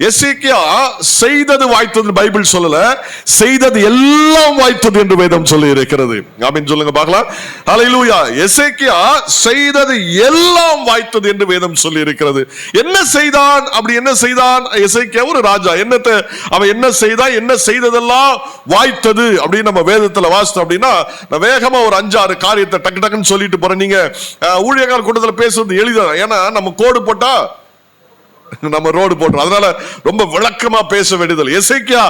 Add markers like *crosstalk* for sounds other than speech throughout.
எசேக்கியா செய்தது வாய்த்தது பைபிள் சொல்லல செய்தது எல்லாம் வாய்த்தது என்று வேதம் சொல்லி இருக்கிறது. அப்படின்னு சொல்லுங்க பார்க்கலாம். ஹalleluya எசேக்கியா செய்தது எல்லாம் வாய்த்தது என்று வேதம் சொல்லி இருக்கிறது. என்ன செய்தான்? அப்படி என்ன செய்தான்? எசேக்கியா ஒரு ராஜா. என்னத்தை? அவன் என்ன செய்தான்? என்ன செய்ததெல்லாம் வாய்த்தது? அப்படின்னு நம்ம வேதத்துல வாசித்தோம் அப்படின்னா நான் வேகமா ஒரு அஞ்சாறு காரியத்தை டக்கு டக்குன்னு சொல்லிட்டு போறேன். நீங்க ஊழியர்கள் கூட்டத்தில் பேசுறது எளிதான் ஏன்னா நம்ம கோடு போட்டா *laughs* நம்ம ரோடு போட்டோம் அதனால ரொம்ப விளக்கமா பேச வேண்டியதில்லை. எசேக்கியா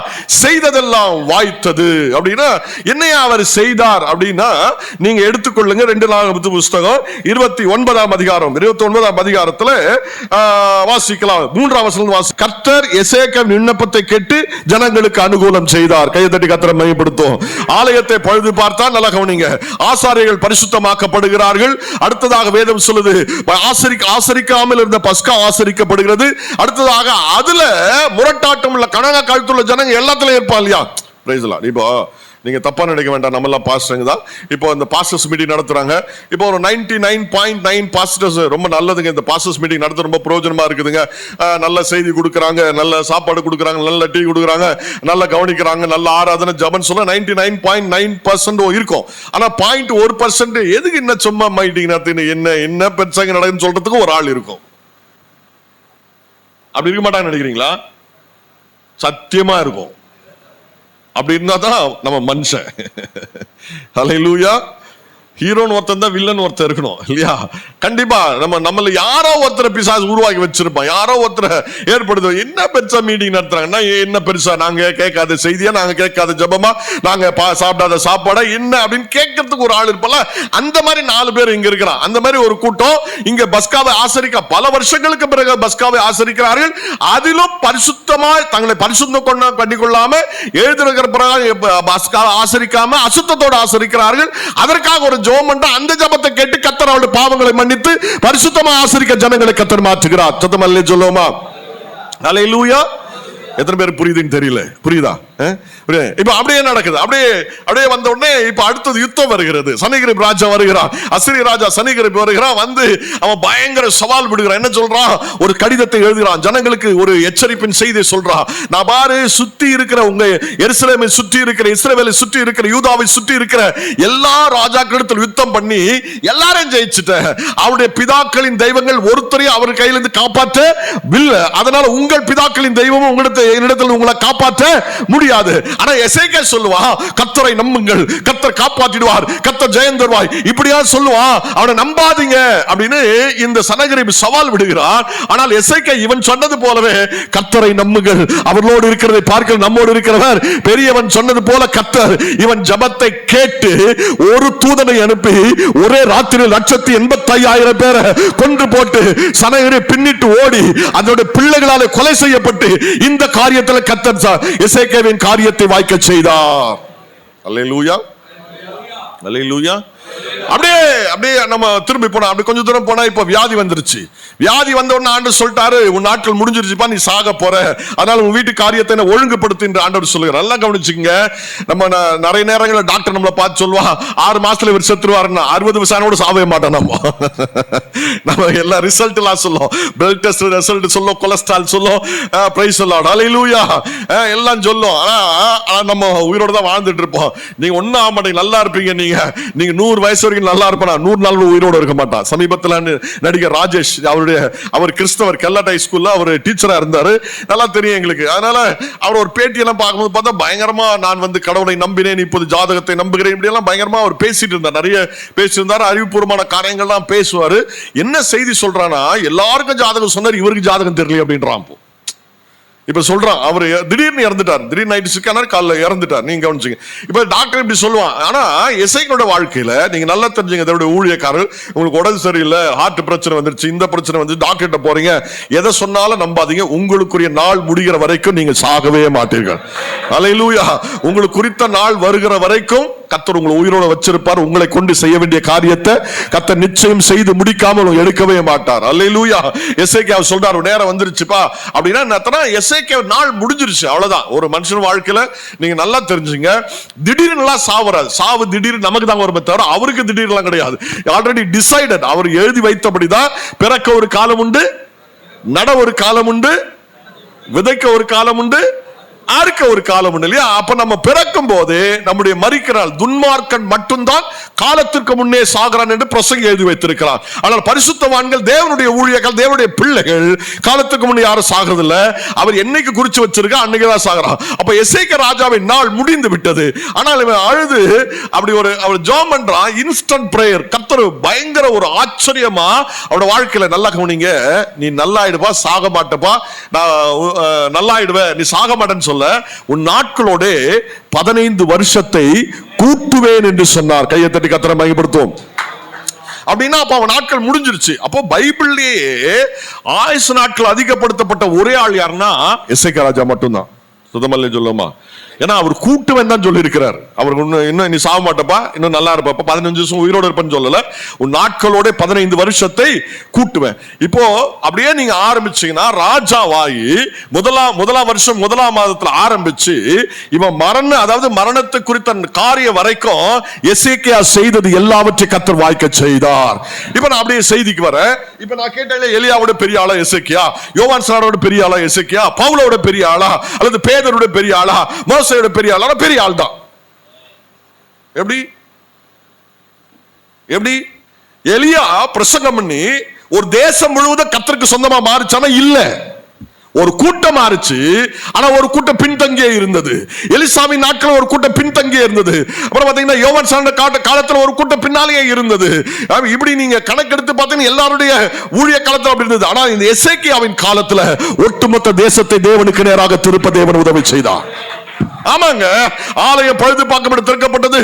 செய்ததெல்லாம் வாய்த்தது. அப்படின்னா என்னையா அவர் செய்தார் அப்படின்னா நீங்க எடுத்துக்கொள்ளுங்க. ரெண்டு நாளாவது புஸ்தகம் இருபத்தி ஒன்பதாம் அதிகாரம் இருபத்தி ஒன்பதாம் அதிகாரத்துல வாசிக்கலாம். மூன்றாம் வசனம் வாசி கர்த்தர் எசேக்க விண்ணப்பத்தை கேட்டு ஜனங்களுக்கு அனுகூலம் செய்தார். கையை தட்டி கர்த்தரை மையப்படுத்தும் ஆலயத்தை பழுது பார்த்தா நல்லா கவனிங்க. ஆசாரியர்கள் பரிசுத்தமாக்கப்படுகிறார்கள். அடுத்ததாக வேதம் சொல்லுது. ஆசரிக்க ஆசரிக்காமல் இருந்த பஸ்கா ஆசரிக்கப்படுகிறது. அடுத்ததாக அதுல முரட்டாட்டம் உள்ள கனகா கழுத்துள்ள ஜனங்க எல்லாத்துலயும் இருப்பா இல்லையா? Praise இப்போ நீங்க தப்பா நினைக்க வேண்டாம். நம்மளாம் பாஸ்டருங்க தான். இப்போ இந்த பாஸ்டர்ஸ் மீட்டிங் நடத்துறாங்க. இப்போ ஒரு ninety nine point nine pastors ரொம்ப நல்லதுங்க. இந்த பாஸ்டர்ஸ் மீட்டிங் நடத்த ரொம்ப பிரயோஜனமா இருக்குதுங்க. நல்ல செய்தி கொடுக்குறாங்க நல்ல சாப்பாடு கொடுக்குறாங்க நல்ல டீ கொடுக்குறாங்க நல்ல கவனிக்கிறாங்க நல்ல ஆராதனை ஜபன் சொல்ல ninety nine point nine percent இருக்கும். ஆனா பாயிண்ட் ஒரு பர்சன்ட் எதுக்கு என்ன சும்மா மீட்டிங் நடத்தின என்ன என்ன பெருசாங்க நடக்குன்னு சொல்றதுக்கு ஒரு ஆள் இருக்கும். அப்படி இருக்க மாட்டாங்கன்னு நினைக்கிறீங்களா? சத்தியமா இருக்கும். அப்படி இருந்தா தான் நம்ம மனுஷன். *laughs* ஹalleluya ஹீரோன்னு ஒருத்தன் தான் வில்லன் ஒருத்தர் இருக்கணும் இல்லையா? கண்டிப்பா நம்ம நம்மள யாரோ ஒருத்தரை பிசாஸ் உருவாக்கி வச்சிருப்பான். யாரோ ஒருத்தரை ஏற்படுத்த என்ன பெருசா மீட்டிங் நடத்துறாங்கன்னா என்ன பெருசா? நாங்க கேட்காத செய்தியா? நாங்க கேட்காத ஜபமா? நாங்க பா- சாப்பிடாத சாப்பாடா? என்ன அப்படின்னு கேட்கறதுக்கு ஒரு ஆள் இருப்பல அந்த மாதிரி நாலு பேர் இங்க இருக்கிறான். அந்த மாதிரி ஒரு கூட்டம் இங்க பஸ்காவை ஆசரிக்க பல வருஷங்களுக்கு பிறகு பஸ்காவை ஆசரிக்கிறார்கள். அதிலும் பரிசுத்தமா தங்களை பரிசுத்தம் கொண்ட பண்ணிக்கொள்ளாம எழுதிருக்கிற பிரகாரம் பஸ்காவை ஆசரிக்காம அசுத்தத்தோடு ஆசரிக்கிறார்கள். அதற்காக ஒரு ஜோம் பண்ற அந்த ஜபத்தை கேட்டு கத்தர் அவளுடைய பாவங்களை மன்னித்து பரிசுத்தமா ஆசிரிக்க ஜனங்களை கத்தர் மாற்றுகிறார். சத்தமல்ல சொல்லுவோமா? அலையிலூயா எத்தனை பேர் புரியுதுன்னு தெரியல. புரியுதா? இப்ப அப்படியே நடக்குது அப்படியே அப்படியே வந்த உடனே இப்ப அடுத்தது யுத்தம் வருகிறது சனிகிரிப் ராஜா வருகிறான் அசிரி ராஜா சனிகிரிப் வருகிறான் வந்து அவன் பயங்கர சவால் விடுகிறான் என்ன சொல்றான் ஒரு கடிதத்தை எழுதுகிறான் ஜனங்களுக்கு ஒரு எச்சரிப்பின் செய்தி சொல்றான் நான் பாரு சுத்தி இருக்கிற உங்க எருசலேமை சுற்றி இருக்கிற இஸ்ரேவேலை சுற்றி இருக்கிற யூதாவை சுற்றி இருக்கிற எல்லா ராஜாக்களிடத்தில் யுத்தம் பண்ணி எல்லாரையும் ஜெயிச்சுட்டேன் அவருடைய பிதாக்களின் தெய்வங்கள் ஒருத்தரையும் அவர் கையிலிருந்து காப்பாற்ற வில்ல அதனால உங்கள் பிதாக்களின் தெய்வமும் உங்களிடத்தில் என்னிடத்தில் உங்களை காப்பாற்ற முடியாது. ஆனா எசேக்கே சொல்லுவா கத்தரை நம்புங்கள் கத்தர் காப்பாற்றிடுவார் கத்தர் ஜெயம் தருவாய் இப்படியா சொல்லுவான் அவனை நம்பாதீங்க. அப்படின்னு இந்த சனகரிப் சவால் விடுகிறான். ஆனால் எசேக்கே இவன் சொன்னது போலவே கத்தரை நம்புங்கள் அவர்களோடு இருக்கிறதை பார்க்க நம்மோடு இருக்கிறவர். பெரியவன் சொன்னது போல கத்தர் இவன் ஜபத்தை கேட்டு ஒரு தூதனை அனுப்பி ஒரே ராத்திரி லட்சத்தி எண்பத்தி ஐயாயிரம் பேரை கொன்று போட்டு சனகரை பின்னிட்டு ஓடி அதனுடைய பிள்ளைகளால் கொலை செய்யப்பட்டு இந்த காரியத்தில் கத்தர் ச- எசேக்கேவின் காரியத்தை வாய்க்க செய்தார். அல்லேலூயா. அல்லேலூயா. அப்படியே அப்படியே நம்ம திரும்பி போனோம் அப்படி கொஞ்சம் தூரம் போனா இப்ப வியாதி வந்துருச்சு. வியாதி வந்த உடனே ஆண்டு சொல்லிட்டாரு உன் நாட்கள் முடிஞ்சிருச்சுப்பா நீ சாக போற. அதனால உன் வீட்டு காரியத்தை என்ன ஒழுங்குபடுத்து என்று ஆண்டவர் சொல்லுங்க நல்லா கவனிச்சுங்க நம்ம நிறைய நேரங்களில் டாக்டர் நம்மளை பார்த்து சொல்லுவா ஆறு மாசத்துல இவர் செத்துருவாருன்னா அறுபது வயசானோட சாவே மாட்டோம் நம்ம *laughs* நம்ம எல்லா ரிசல்ட் எல்லாம் சொல்லும் பிளட் டெஸ்ட் ரிசல்ட் சொல்லும் கொலஸ்ட்ரால் சொல்லும் பிரைஸ் சொல்லலாம் அலையிலூயா எல்லாம் சொல்லும் ஆனா, நம்ம உயிரோட தான் வாழ்ந்துட்டு இருப்போம். நீங்க ஒன்னும் ஆக மாட்டீங்க நல்லா இருப்பீங்க நீங்க. நீங்க நூறு வயசு வரைக்கும் நல்லா இருப்பானா? நூறு நாள் உயிரோடு இருக்க மாட்டான். சமீபத்தில் நடிகர் ராஜேஷ் அவருடைய அவர் கிறிஸ்தவர் கல்லட் ஹை ஸ்கூல்ல அவர் டீச்சரா இருந்தாரு. நல்லா தெரியும் எங்களுக்கு. அதனால அவர் ஒரு பேட்டியெல்லாம் பார்க்கும்போது பார்த்தா பயங்கரமா நான் வந்து கடவுளை நம்பினேன் இப்போது ஜாதகத்தை நம்புகிறேன் இப்படி எல்லாம் பயங்கரமா அவர் பேசிட்டு இருந்தார். நிறைய பேசியிருந்தார். அறிவுபூர்வமான காரியங்கள்லாம் பேசுவார். என்ன செய்தி சொல்றானா எல்லாருக்கும் ஜாதகம் சொன்னார் இவருக்கு ஜாதகம் தெரியல அப்படின்றான் இப்ப சொல்றான் அவர் திடீர்னு இறந்துட்டார். திடீர்னு நைட்டு சிக்கானார் காலைல இறந்துட்டார். நீங்க கவனிச்சுங்க. இப்ப டாக்டர் இப்படி சொல்லுவான். ஆனா இசைகளோட வாழ்க்கையில நீங்க நல்லா தெரிஞ்சுங்க இதோட ஊழியக்காரர் உங்களுக்கு உடம்பு சரியில்லை ஹார்ட் பிரச்சனை வந்துருச்சு இந்த பிரச்சனை வந்து டாக்டர்கிட்ட போறீங்க. எதை சொன்னாலும் நம்பாதீங்க. உங்களுக்குரிய நாள் முடிகிற வரைக்கும் நீங்க சாகவே மாட்டீர்கள். அலையிலூயா உங்களுக்கு குறித்த நாள் வருகிற வரைக்கும் கத்தர் உங்களை உயிரோட வச்சிருப்பார். உங்களை கொண்டு செய்ய வேண்டிய காரியத்தை கத்தர் நிச்சயம் செய்து முடிக்காமல் எடுக்கவே மாட்டார். அல்லையிலூயா எஸ்ஐக்கு அவர் சொல்றாரு நேரம் வந்துருச்சுப்பா. அப்படின்னா என்னத்தனா எஸ்ஐகே நாள் முடிஞ்சிருச்சு அவ்வளவுதான். ஒரு மனுஷன் வாழ்க்கையில நீங்க நல்லா தெரிஞ்சுங்க. திடீர்னு எல்லாம் சாவராது சாவு திடீர்னு நமக்கு தான் வருமே தவிர அவருக்கு திடீர்லாம் கிடையாது. ஆல்ரெடி டிசைடட் அவர் எழுதி வைத்தபடிதான் பிறக்க ஒரு காலம் உண்டு நட ஒரு காலம் உண்டு விதைக்க ஒரு காலம் உண்டு அறுக்க ஒரு காலம் உண்டு இல்லையா? அப்ப நம்ம பிறக்கும் போது நம்முடைய மறிக்கிறாள் துன்மார்க்கன் மட்டும்தான் காலத்திற்கு முன்னே சாகிறான் என்று பிரசங்க எழுதி வைத்திருக்கிறார். ஆனால் பரிசுத்தவான்கள் தேவனுடைய ஊழியர்கள் தேவனுடைய பிள்ளைகள் காலத்துக்கு முன்னே யாரும் சாகிறதில்ல. அவர் என்னைக்கு குறிச்சு வச்சிருக்கா அன்னைக்கு தான் சாகிறான். அப்ப எசைக்க ராஜாவின் நாள் முடிந்து விட்டது. ஆனால் இவன் அழுது அப்படி ஒரு அவர் ஜோம் பண்றான் இன்ஸ்டன்ட் பிரேயர் கத்தர் பயங்கர ஒரு ஆச்சரியமா அவனோட வாழ்க்கையில நல்லா கவனிங்க நீ நல்லாயிடுப்பா சாக மாட்டப்பா. நான் அஹ், நல்லாயிடுவ நீ சாக மாட்டேன்னு சொல்ல உன் நாட்களோட பதினைந்து வருஷத்தை கூட்டுவேன் என்று சொன்னார். கையை தட்டி கத்தரை பயன்படுத்துவோம் அப்படின்னா அப்ப அவன் நாட்கள் முடிஞ்சிருச்சு. அப்போ பைபிள்லயே ஆயுசு நாட்கள் அதிகப்படுத்தப்பட்ட ஒரே ஆள் யாருன்னா எஸ்ஐக்க ராஜா மட்டும்தான். சுதமல்ல சொல்லுமா ஏன்னா அவர் கூட்டுவன் தான் சொல்லியிருக்கிறார். அவர் இன்னும் இன்னும் நீ சாக மாட்டப்பா இன்னும் நல்லா இருப்பா. பதினஞ்சு வருஷம் உயிரோட இருப்பேன்னு சொல்லல. உன் நாட்களோட பதினைந்து வருஷத்தை கூட்டுவேன். இப்போ அப்படியே நீங்க ஆரம்பிச்சீங்கன்னா ராஜாவாகி முதலாம் முதலாம் வருஷம் முதலாம் மாதத்துல ஆரம்பிச்சு இவன் மரண அதாவது மரணத்தை குறித்த காரியம் வரைக்கும் எசேக்கியா செய்தது எல்லாவற்றையும் கத்தர் வாய்க்க செய்தார். இப்போ நான் அப்படியே செய்திக்கு வரேன். இப்ப நான் கேட்டேன் எலியாவோட பெரிய ஆளா எசேக்கியா? யோவான் சாரோட பெரிய ஆளா எசேக்கியா? பவுலோட பெரிய ஆளா? அல்லது பேதரோட பெரிய ஆளா? மோசையோட பெரிய ஆள். பெரிய ஆள் தான். எப்படி? எப்படி? எலியா பிரசங்கம் பண்ணி ஒரு தேசம் முழுவதும் கத்தருக்கு சொந்தமா மாறுச்சானா இல்ல. ஒரு கூட்டம் மாறுச்சு ஆனா ஒரு கூட்டம் பின்தங்கியே இருந்தது. எலிசாமி நாட்கள் ஒரு கூட்டம் பின்தங்கியே இருந்தது. அப்புறம் பாத்தீங்கன்னா யோவன் சாண்ட காட்ட காலத்துல ஒரு கூட்டம் பின்னாலேயே இருந்தது. இப்படி நீங்க கணக்கெடுத்து பார்த்தீங்கன்னா எல்லாருடைய ஊழிய காலத்துல அப்படி இருந்தது. ஆனா இந்த எசேக்கியாவின் காலத்துல ஒட்டுமொத்த தேசத்தை தேவனுக்கு நேராக திருப்ப தேவன் உதவி செய்தார். ஆமாங்க. ஆலயம் பழுது பார்க்கப்பட்டு திறக்கப்பட்டது.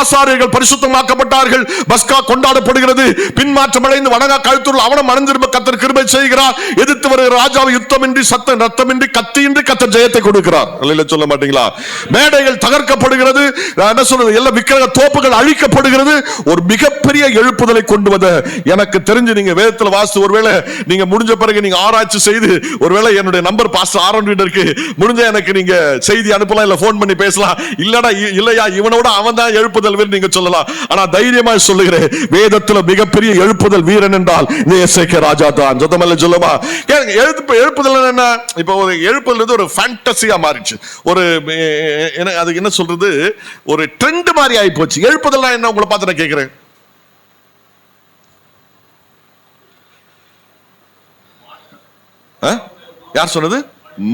ஆசாரியர்கள் பரிசுத்தமாக்கப்பட்டார்கள். பஸ்கா கொண்டாடப்படுகிறது. பின்மாற்றம் அடைந்து வணங்கா கழுத்தூர் அவனம் அணிந்திரும்ப கத்தர் கிருபை செய்கிறார். எதிர்த்து வருகிற ராஜாவை யுத்தமின்றி சத்தம் ரத்தமின்றி கத்தியின்றி கத்தர் ஜெயத்தை கொடுக்கிறார். சொல்ல மாட்டீங்களா? மேடைகள் தகர்க்கப்படுகிறது. என்ன சொல்றது? எல்லா விக்கிரக தோப்புகள் அழிக்கப்படுகிறது. ஒரு மிகப்பெரிய எழுப்புதலை கொண்டு வந்த எனக்கு தெரிஞ்சு நீங்க வேதத்தில் வாசித்து ஒருவேளை நீங்க முடிஞ்ச பிறகு நீங்க ஆராய்ச்சி செய்து ஒருவேளை என்னுடைய நம்பர் பாஸ்டர் ஆரம்பிட்டு இருக்கு முடிஞ்ச எனக்கு நீங்க செய்தி அனுப்பலாம் இல்ல போன் பண்ணி பேசலாம். இல்லடா இல்லையா இவனோட அவன் தான் எழுப்புதல் வீரன் நீங்க சொல்லலாம். ஆனா தைரியமா சொல்லுகிறேன் வேதத்துல மிகப்பெரிய எழுப்புதல் வீரன் என்றால் நீ எஸ்ஐகே ராஜா தான். சொந்தமல்ல சொல்லுமா? கேளுங்க, எழுப்பு எழுப்புதல் என்ன? இப்போ ஒரு எழுப்புதல் வந்து ஒரு ஃபேண்டசியா மாறிச்சு ஒரு என்ன அதுக்கு என்ன சொல்றது? ஒரு ட்ரெண்ட் மாதிரி ஆகி போச்சு. எழுப்புதல் என்ன? உங்களை பார்த்து நான் கேட்கிறேன் யார் சொன்னது?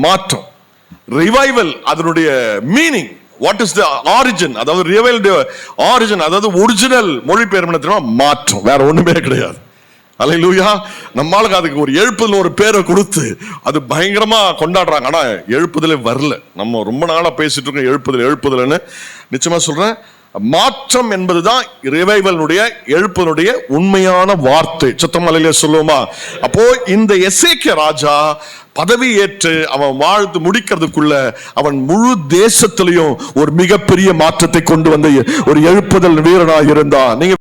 மாற்றம். ரிவைவல் அதனுடைய meaning what is the origin அதாவது ரிவைவல் ஆரிஜின் அதாவது ஒரிஜினல் மொழிபெயர்ப்பு தெரியுமா? மாற்றம். வேற ஒண்ணுமே கிடையாது. அலை லூயா நம்மளுக்கு அதுக்கு ஒரு எழுப்புதல் ஒரு பேரை கொடுத்து அது பயங்கரமா கொண்டாடுறாங்க. ஆனா எழுப்புதலே வரல. நம்ம ரொம்ப நாளா பேசிட்டு இருக்கோம் எழுப்புதல் எழுப்புதல்னு. நிச்சயமா சொல்றேன் மாற்றம் என்பதுதான் ரிவைவலுடைய எழுப்பனுடைய உண்மையான வார்த்தை. சுத்தமலையில சொல்லுவோமா? அப்போ இந்த எசேக்கிய ராஜா பதவி ஏற்று அவன் வாழ்ந்து முடிக்கிறதுக்குள்ள அவன் முழு தேசத்திலையும் ஒரு மிகப்பெரிய மாற்றத்தை கொண்டு வந்த ஒரு எழுப்புதல் வீரனாக இருந்தான். நீங்க